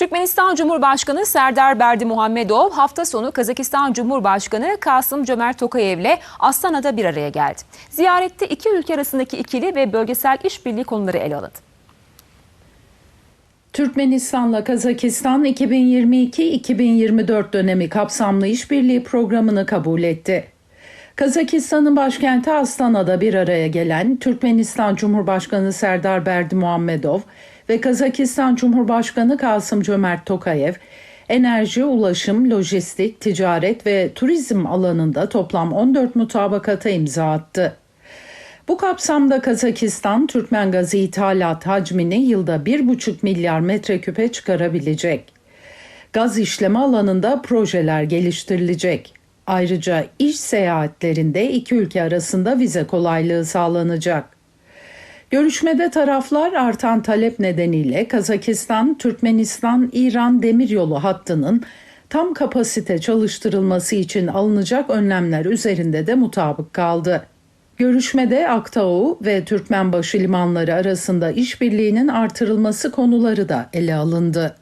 Türkmenistan Cumhurbaşkanı Serdar Berdi Muhammedov hafta sonu Kazakistan Cumhurbaşkanı Kasım Cömert Tokayev'le Astana'da bir araya geldi. Ziyarette iki ülke arasındaki ikili ve bölgesel işbirliği konuları ele alındı. Türkmenistan'la Kazakistan 2022-2024 dönemi kapsamlı işbirliği programını kabul etti. Kazakistan'ın başkenti Astana'da bir araya gelen Türkmenistan Cumhurbaşkanı Serdar Berdi Muhammedov ve Kazakistan Cumhurbaşkanı Kasım Cömert Tokayev, enerji, ulaşım, lojistik, ticaret ve turizm alanında toplam 14 mutabakata imza attı. Bu kapsamda Kazakistan, Türkmen gazı ithalat hacmini yılda 1,5 milyar metreküpe çıkarabilecek. Gaz işleme alanında projeler geliştirilecek. Ayrıca iş seyahatlerinde iki ülke arasında vize kolaylığı sağlanacak. Görüşmede taraflar artan talep nedeniyle Kazakistan, Türkmenistan, İran demiryolu hattının tam kapasite çalıştırılması için alınacak önlemler üzerinde de mutabık kaldı. Görüşmede Aktau ve Türkmenbaşı limanları arasında işbirliğinin artırılması konuları da ele alındı.